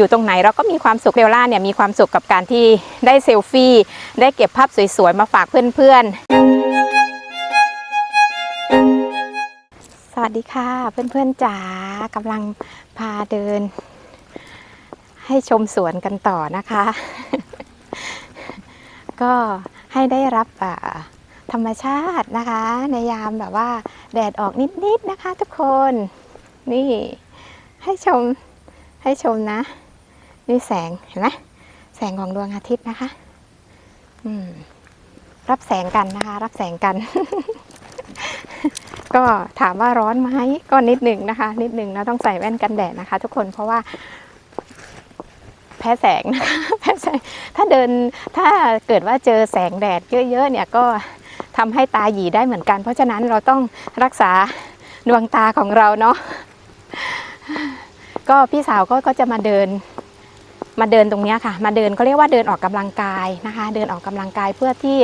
อยู่ตรงไหนเราก็มีความสุขเบลล่าเนี่ยมีความสุขกับการที่ได้เซลฟี่ ได้เก็บภาพสวยๆ มาฝากเพื่อนๆ สวัสดีค่ะ เพื่อนๆจ๋ากำลังพาเดิน ให้ชมสวนกันต่อนะคะ ก็ให้ได้รับธรรมชาตินะคะ ในยามแบบว่าแดดออกนิดๆนะคะทุกคนนี่ให้ชมให้ชมนะ นี่แสงเห็นไหมแสงของดวงอาทิตย์นะคะ อืม รับแสงกันนะคะ รับแสงกัน ก็ถามว่าร้อนไหมก็นิดหนึ่งนะคะ นิดหนึ่งนะต้องใส่แว่นกันแดดนะคะ ทุกคนเพราะว่า แพ้แสงนะคะแพ้แสง ถ้าเดินถ้าเกิดว่าเจอแสงแดดเยอะๆเนี่ยก็ทำให้ตาหยีได้เหมือนกัน เพราะฉะนั้นเราต้องรักษาดวงตาของเราเนาะก็พี่สาวก็ก็จะมาเดิน มาเดินตรงนี้ค่ะ มาเดินเขาเรียกว่าเดินออกกำลังกายนะคะ เดินออกกำลังกายเพื่อที่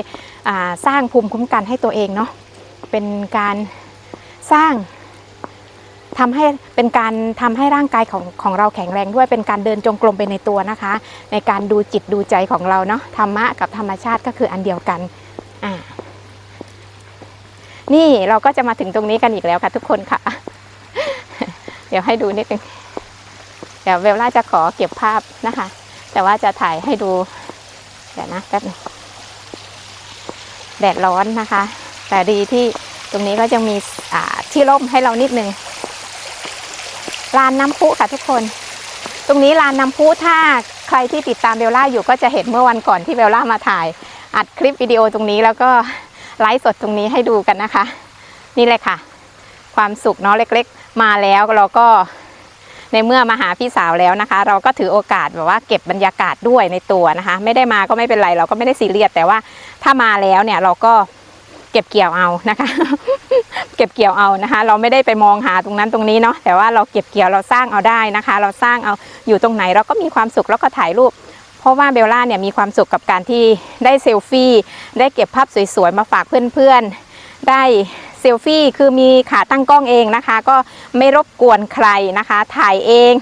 สร้างภูมิคุ้มกันให้ตัวเองเนาะเป็นการสร้างทำให้เป็นการทำให้ร่างกายของของเราแข็งแรงด้วยเป็นการเดินจงกรมไปในตัวนะคะ ในการดูจิตดูใจของเราเนาะธรรมะกับธรรมชาติก็คืออันเดียวกันอ่านี่เราก็จะมาถึงตรงนี้กันอีกแล้วค่ะทุกคนค่ะ เดี๋ยวให้ดูนิดนึง เดี๋ยวเวลล่าจะขอเก็บภาพนะคะ แต่ว่าจะถ่ายให้ดู เดี๋ยวนะแป๊บนึงแดดร้อนนะคะ แต่ดีที่ตรงนี้ก็จะมีที่ร่มให้เรานิดนึงลานน้ำพุค่ะทุกคน ตรงนี้ลานน้ำพุถ้าใครที่ติดตามเบลล่าอยู่ก็จะเห็นเมื่อวันก่อนที่เบลล่ามาถ่าย อัดคลิปวิดีโอตรงนี้แล้วก็ไลฟ์สดตรงนี้ให้ดูกันนะคะ นี่เลยค่ะ ความสุขเนาะเล็กๆ มาแล้วเราก็ ในเมื่อมาหาพี่สาวแล้วนะคะ เราก็ถือโอกาสแบบว่าเก็บบรรยากาศด้วยในตัวนะคะ ไม่ได้มาก็ไม่เป็นไร เราก็ไม่ได้ซีเรียสแต่ว่าถ้ามาแล้วเนี่ยเราก็เก็บเกี่ยวเอานะคะ เก็บเกี่ยวเอานะคะ เราไม่ได้ไปมองหาตรงนั้นตรงนี้เนาะแต่ว่าเราเก็บเกี่ยวเราสร้างเอาได้นะคะ เราสร้างเอาอยู่ตรงไหนเราก็มีความสุขแล้วก็ถ่ายรูปเพราะว่าเบลล่าเนี่ยมีความสุขกับการที่ได้เซลฟี่ได้เก็บภาพสวยๆมาฝากเพื่อนๆได้ ซลฟี่คือมีขาตั้งกล้องเองนะคะ ก็ไม่รบกวนใครนะคะ ถ่ายเอง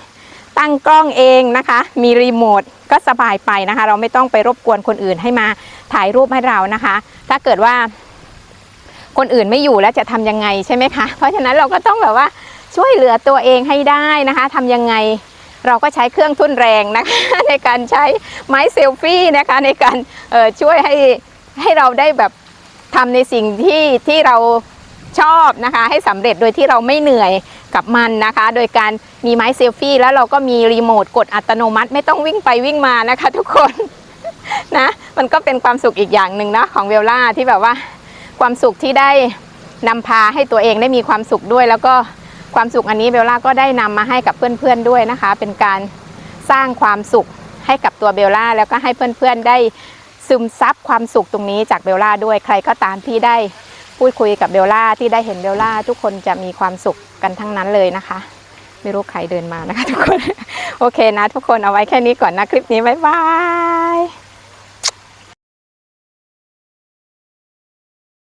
ตั้งกล้องเองนะคะ มีรีโมทก็สบายไปนะคะ เราไม่ต้องไปรบกวนคนอื่นให้มาถ่ายรูปให้เรานะคะ ถ้าเกิดว่า คนอื่นไม่อยู่แล้วจะทำยังไงใช่ไหมคะ เพราะฉะนั้นเราก็ต้องแบบว่าช่วยเหลือตัวเองให้ได้นะคะทำยังไงเราก็ใช้เครื่องทุ่นแรงนะคะในการใช้ไม้เซลฟี่นะคะในการช่วยให้ให้เราได้แบบทำในสิ่งที่ที่เรา ชอบนะคะ ให้สำเร็จโดยที่เราไม่เหนื่อยกับมันนะคะ โดยการมีไม้เซลฟี่แล้วเราก็มีรีโมทกดอัตโนมัติ ไม่ต้องวิ่งไปวิ่งมานะคะทุกคนนะมันก็เป็นความสุขอีกอย่างหนึ่งนะของเวลล่าที่แบบว่าความสุขที่ได้นำพาให้ตัวเองได้มีความสุขด้วย แล้วก็ความสุขอันนี้เบลล่าก็ได้นำมาให้กับเพื่อนๆด้วยนะคะ เป็นการสร้างความสุขให้กับตัวเบลล่าแล้วก็ให้เพื่อนๆได้ซึมซับความสุขตรงนี้จากเบลล่าด้วยใครก็ตามที่ได้ พูดคุยกับเบลล่าที่ได้เห็นเบลล่าทุกคนจะมีความสุขกันทั้งนั้นเลยนะคะ ไม่รู้ใครเดินมานะคะทุกคน โอเคนะทุกคนเอาไว้แค่นี้ก่อนนะคลิปนี้บ๊ายบาย